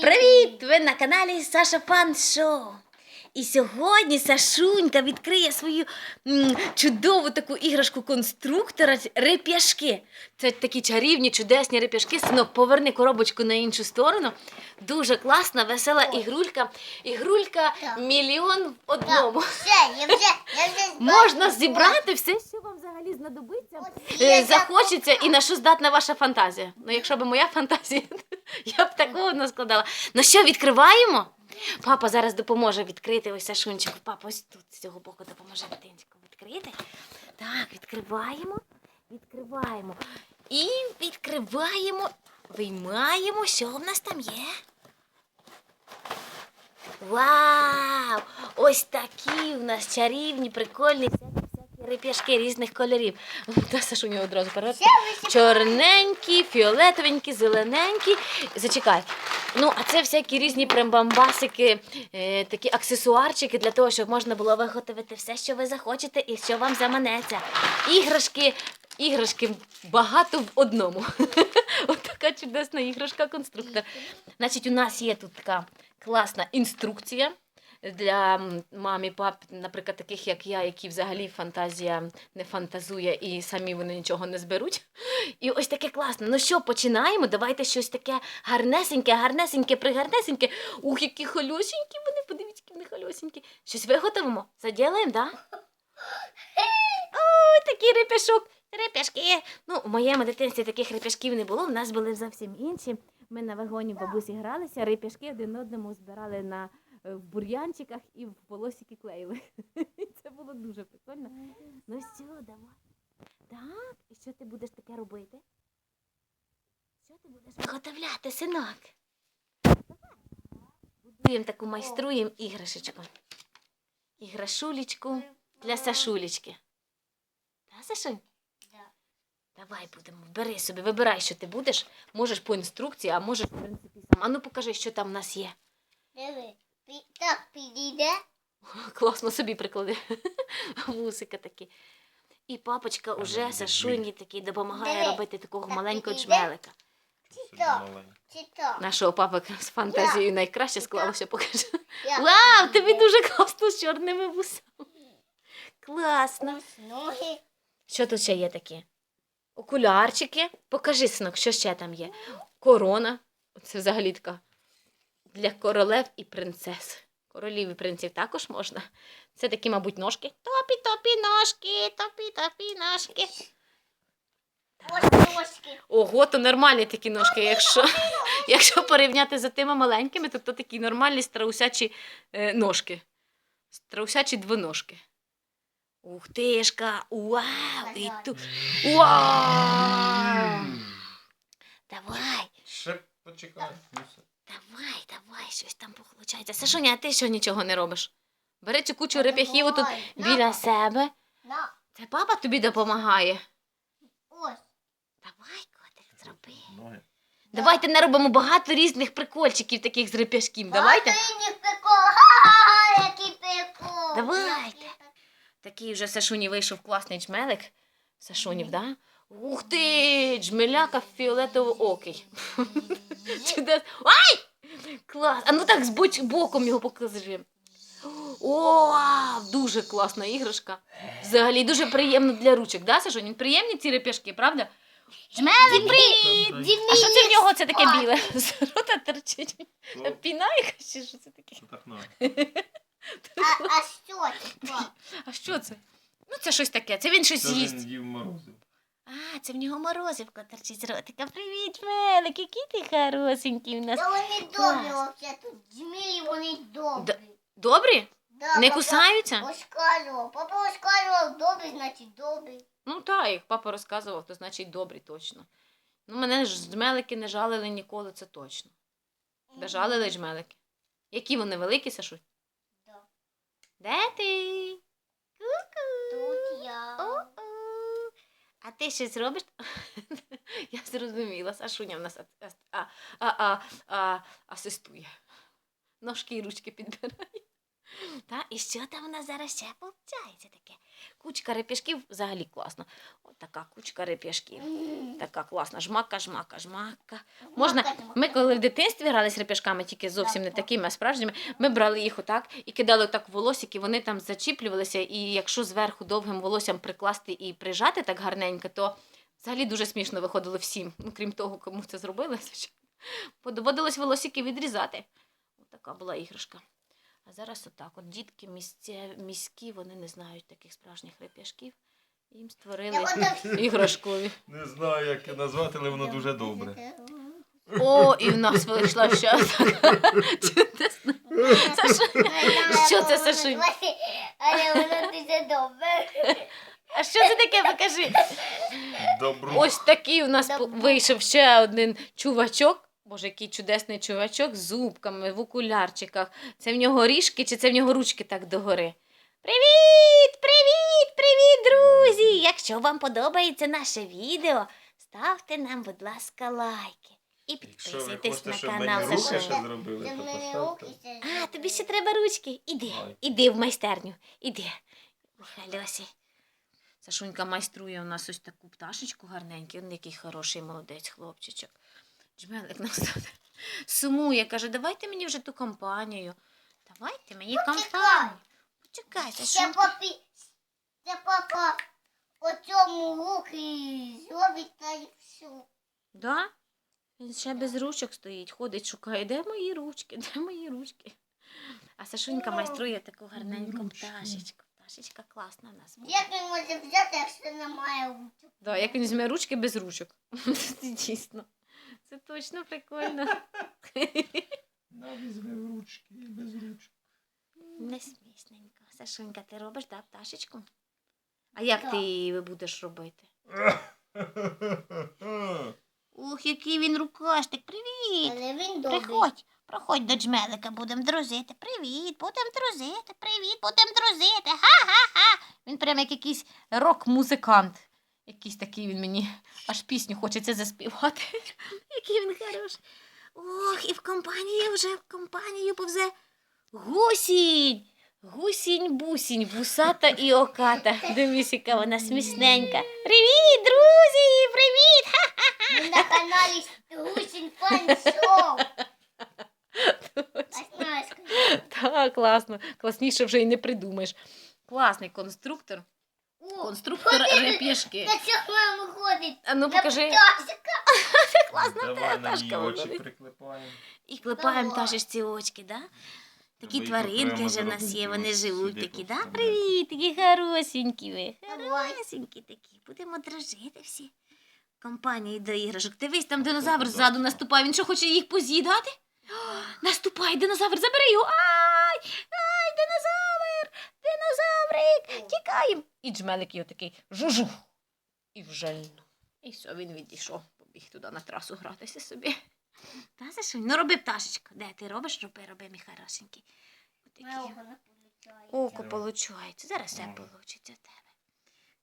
Привіт! Ви на каналі Саша Пан Шоу. І сьогодні Сашунька відкриє свою м, чудову таку іграшку конструктора реп'яшки. Це такі чарівні, чудесні реп'яшки. Синок, поверни коробочку на іншу сторону. Дуже класна, весела ігрулька. Ігрулька Так. мільйон в одному. Все, я вже, я вже Можна зібрати все, що вам взагалі знадобиться. От Е, я захочеться і на що здатна ваша фантазія. Ну, якщо б моя фантазія, я б такого не складала. Ну що, відкриваємо? Папа зараз допоможе відкрити ось Сашунчику. Папа ось тут з цього боку допоможе дитинчику відкрити. Так, відкриваємо, відкриваємо. І відкриваємо, виймаємо, що в нас там є. Вау! Ось такі у нас чарівні, прикольні реп'яшки різних кольорів. Та Сашуня одразу перед. Чорненькі, фіолетовенькі, зелененькі. Зачекай. Ну, а це всякі різні прямбамбасики, е, такі аксесуарчики для того, щоб можна було виготовити все, що ви захочете і що вам заманеться. Іграшки, іграшки багато в одному. Ось така чудесна іграшка-конструктор. Значить, у нас є тут така класна інструкція. Для м, мамі, пап, наприклад, таких як я, які взагалі фантазія не фантазує і самі вони нічого не зберуть. І ось таке класне. Ну що, починаємо? Давайте щось таке гарнесеньке, гарнесеньке, пригарнесеньке. Ух, які хольосенькі вони, подивіться, які вони хольосенькі. Щось виготовимо? Заділаємо? Да? Ой, такий репешок. Репешки. Ну, в моєму дитинстві таких репешків не було, в нас були зовсім інші. Ми на вагоні бабусі гралися, репешки один одному збирали на в бур'янчиках і в полосики клеїли. Це було дуже прикольно. Ну що, давай. Так, і що ти будеш таке робити? Що ти будеш виготовляти, синок? Будуємо таку майструємо іграшечку. Іграшулечку для Сашулечки. Та, Сашунь? Давай будемо. Бери собі, вибирай, що ти будеш. Можеш по інструкції, а можеш, в принципі, сам. А ну покажи, що там в нас є. Диви. Так, підійде. Класно собі приклади. Вусика такі. І папочка уже Сашуні такий допомагає Диви. робити такого Так маленького підійде? джмелика. Так. Чи то? Нашого папи з фантазією найкраще склалося, покажи. Я. Вау, тобі дуже класно з чорними вусами. Класно. Ось ноги. Що тут ще є таке? Окулярчики. Покажи, синок, що ще там є. Корона. Це взагалі така для королев і принцес. Королів і принців також можна. Це такі, мабуть, ножки. Топі-топі ножки, топі-топі ножки. Ось ножки. Ого, то нормальні такі ножки. Якщо, якщо порівняти з тими маленькими, то, то такі нормальні страусячі е, ножки. Страусячі двоножки. Ух тишка! Вау! І тут. Вау! Давай, Ще почекай. Давай, давай, щось там получається. Сашоня, а ти що нічого не робиш? Бери цю кучу реп'яхів тут Давай, біля себе. На. Це папа тобі допомагає. Ось. Давай, котик, зроби. Ноги. Давайте не робимо багато різних прикольчиків таких з реп'яшків. Давайте. Багато прикол. Ха-ха-ха, який прикол. Давайте. Такий вже Сашуні вийшов класний джмелик. Сашунів, да? Ух ти! Джмеляка фіолетово-окий. Чудес. Ай! Клас! А ну так з боч... боком його покажи. О, дуже класна іграшка. Взагалі дуже приємно для ручок, да, Сашунь? Приємні ці реп'яшки, правда? Жмели, привіт, А що це в нього це таке біле? З рота терчить. О, Піна якась чи що це таке? А, а що це? А що це? Ну це щось таке, це він щось Це їсть. він їв морозив. Це в нього морозивка торчить з ротика. Привіт, Мелик, який ти хорошенький у нас. Та вони добрі Клас. вообще тут. Джмілі вони добрі. Добрі? Да, Не папа кусаються? Розказував. Папа розказував, добрий, значить добрий. Ну так, як папа розказував, то значить добрі точно. Ну, мене ж джмелики не жалили ніколи, це точно. Де жалили джмелики? Які вони великі, Сашу? Да. Де ти? Ку-ку. Тут я. О-о. А ти щось робиш? Я зрозуміла, Сашуня в нас а, а, а, а, асистує. Ножки і ручки підбирає. Та, і що там у нас зараз ще виходить таке? Кучка реп'яшків взагалі класно. От така кучка реп'яшків. Така класна. Жмака, жмака, жмака. Можна. Ми коли в дитинстві грали з реп'яшками, тільки зовсім не такими, а справжніми, ми брали їх отак і кидали отак в волосики, вони там зачіплювалися, і якщо зверху довгим волоссям прикласти і прижати так гарненько, то взагалі дуже смішно виходило всім. Ну, крім того, кому це зробили, звичайно. Бо Доводилось волосики відрізати. Така була іграшка. А зараз отак. От дітки місця, міські, вони не знають таких справжніх реп'яшків. Їм створили іграшкові. Не знаю, як назвати, але воно дуже добре. О, і в нас вийшла ще така. Саша, Що це, Сашунь? Але воно дуже добре. а що це таке? Покажи. Добро. Ось такий у нас Добро. вийшов ще один чувачок. Боже, який чудесний чувачок з зубками в окулярчиках. Це в нього ріжки чи це в нього ручки так догори? Привіт! Привіт! Привіт, друзі! Якщо вам подобається наше відео, ставте нам, будь ласка, лайки. І підписуйтесь на канал мені руки Сашуні. зробили, то поставте. А, тобі ще треба ручки. Іди, Ой. іди в майстерню. Іди. Михайлосі. Сашунька майструє у нас ось таку пташечку гарненьку. Він який хороший молодець хлопчичок. Джмелик нас тут сумує, каже, давайте мені вже ту компанію. Давайте мені компанію. Почекай, Це Сашунька. папі. Це папа у цьому руки зробить та й все. Да? Він ще без ручок стоїть, ходить, шукає, де мої ручки, де мої ручки. А Сашунька Ну, майструє таку гарненьку пташечку. Пташечка класна в нас. буде. Як він може взяти, якщо немає ручок? Да, як він візьме ручки без ручок. Дійсно. Це точно прикольно. На, візьми в ручки, без ручок. Не смісненько. Сашунька, ти робиш, да, пташечку? А як ти її будеш робити? Ух, який він рукастик. Привіт! Але він добрий. Приходь, проходь до джмелика, будемо друзити. Привіт, будемо друзити, привіт, будемо друзити. Ха-ха-ха. Він прям як якийсь рок-музикант. Якийсь такий він мені аж пісню хочеться заспівати. Який він хороший. Ох, і в компанії вже в компанію повзе гусінь. Гусінь-бусінь, вусата і оката. Дивись, яка вона смісненька. Привіт, друзі! Привіт! Ми на каналі Гусін Фан Шоу. Так, класно. Класніше вже й не придумаєш. Класний конструктор. Конструктор реп'яшки. Та що мама ходить? А ну покажи. пташка. Класна Давай на пташка її очі виходить. приклепаємо. І клепаємо Давай. теж ці очки, да? Такі їх тваринки окремо вже в нас є, зробити, вони ось живуть сюди такі, да? поставити. Привіт, такі хорошенькі ви. Давай. Хорошенькі такі. Будемо дружити всі. Компанії до іграшок. Дивись, там динозавр ззаду так. наступає. Він що хоче їх поз'їдати? О, Наступає динозавр, забери його. Ай! Ай, динозавр! Динозаврик! Тікаємо! І джмелик його такий жужу. І вжельну. І все, він відійшов, побіг туди на трасу гратися собі. Та за що? Ну роби пташечку. Де ти робиш? Роби, роби, мій хорошенький. Отакі. Око получається. Зараз все получиться в тебе.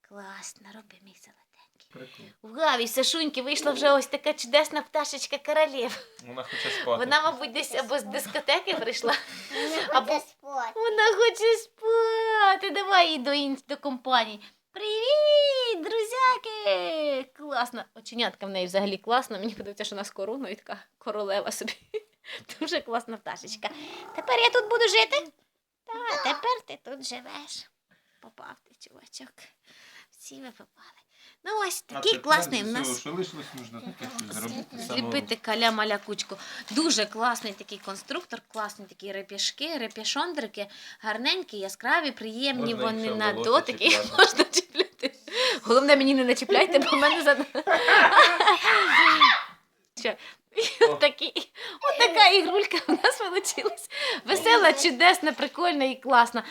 Класно, роби мій золотенький. В Гаві, Сашуньки, вийшла вже ось така чудесна пташечка королів. Вона хоче спати. Вона, мабуть, десь або з дискотеки прийшла. Вона хоче спати. Вона хоче спати. Давай її до, ін- до компаній. Привіт, друзяки! Класно. Оченятка в неї взагалі класна. Мені подобається, що вона з короною така королева собі. Дуже класна пташечка. Тепер я тут буду жити. Так, тепер ти тут живеш. Попав ти, чувачок. Всі ви попали. Ну ось такий класний в нас. Що лишилось, таке щось зробити Зліпити каля-маля кучку. Дуже класний такий конструктор, класний такі реп'яшки, реп'яшондрики, гарненькі, яскраві, приємні Можна їх вони ще в на болоті дотик. Їх чіпляти. можна чіпляти. Головне, мені не начіпляйте, бо в мене за. Що? Отакі, отака ігрулька у нас вийшла. Весела, чудесна, прикольна і класна.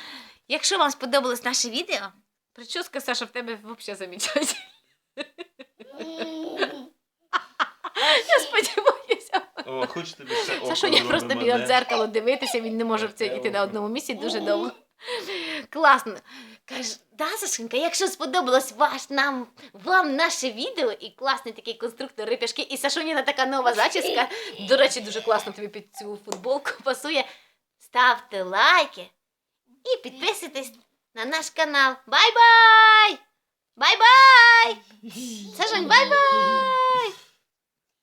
Якщо вам сподобалось наше відео, прическа Саша в тебе взагалі замічательна. Я сподіваюся. О, хоч тобі ще око Саша, я просто біля де? дзеркало дивитися, він не може в це йти на одному місці дуже довго. Класно. Каже, да, Сашенька, якщо сподобалось ваш нам вам наше відео і класний такий конструктор рипяшки, і Сашоніна така нова зачіска, до речі, дуже класно тобі під цю футболку пасує. Ставте лайки і підписуйтесь на наш канал. Бай-бай! Бай-бай! Сажень, бай-бай!